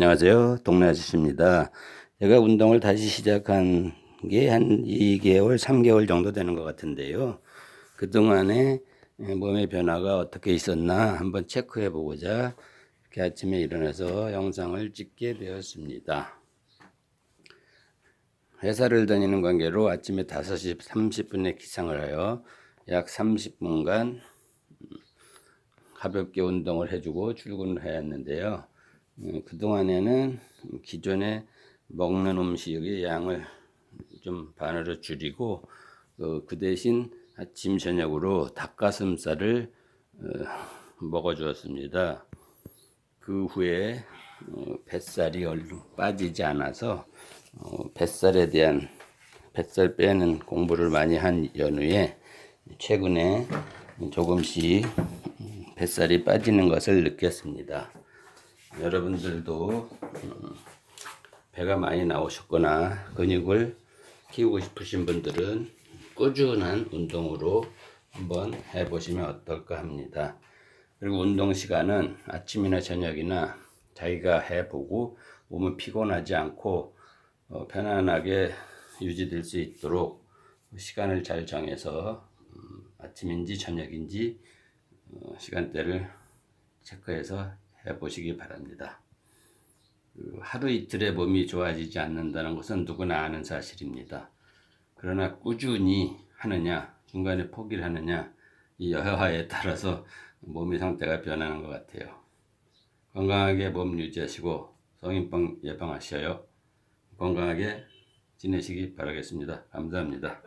안녕하세요. 동네 아저씨입니다. 제가 운동을 다시 시작한 게 한 2개월, 3개월 정도 되는 것 같은데요. 그동안에 몸의 변화가 어떻게 있었나 한번 체크해 보고자 이렇게 아침에 일어나서 영상을 찍게 되었습니다. 회사를 다니는 관계로 아침에 5시 30분에 기상을 하여 약 30분간 가볍게 운동을 해주고 출근을 하였는데요. 음, 그동안에는 기존에 먹는 음식의 양을 좀 반으로 줄이고 어, 그 대신 아침 저녁으로 닭가슴살을 어, 먹어 주었습니다. 그 후에 어, 뱃살이 얼른 빠지지 않아서 어, 뱃살에 대한 뱃살 빼는 공부를 많이 한 연후에 최근에 조금씩 음, 뱃살이 빠지는 것을 느꼈습니다. 여러분들도 음, 배가 많이 나오셨거나 근육을 키우고 싶으신 분들은 꾸준한 운동으로 한번 해보시면 어떨까 합니다. 그리고 운동 시간은 아침이나 저녁이나 자기가 해보고 몸은 피곤하지 않고 어, 편안하게 유지될 수 있도록 시간을 잘 정해서 음, 아침인지 저녁인지 어, 시간대를 체크해서 해보시기 바랍니다. 그 하루 이틀에 몸이 좋아지지 않는다는 것은 누구나 아는 사실입니다. 그러나 꾸준히 하느냐, 중간에 포기를 하느냐, 이 여하에 따라서 몸의 상태가 변하는 것 같아요. 건강하게 몸 유지하시고 성인병 예방하셔요. 건강하게 지내시기 바라겠습니다. 감사합니다.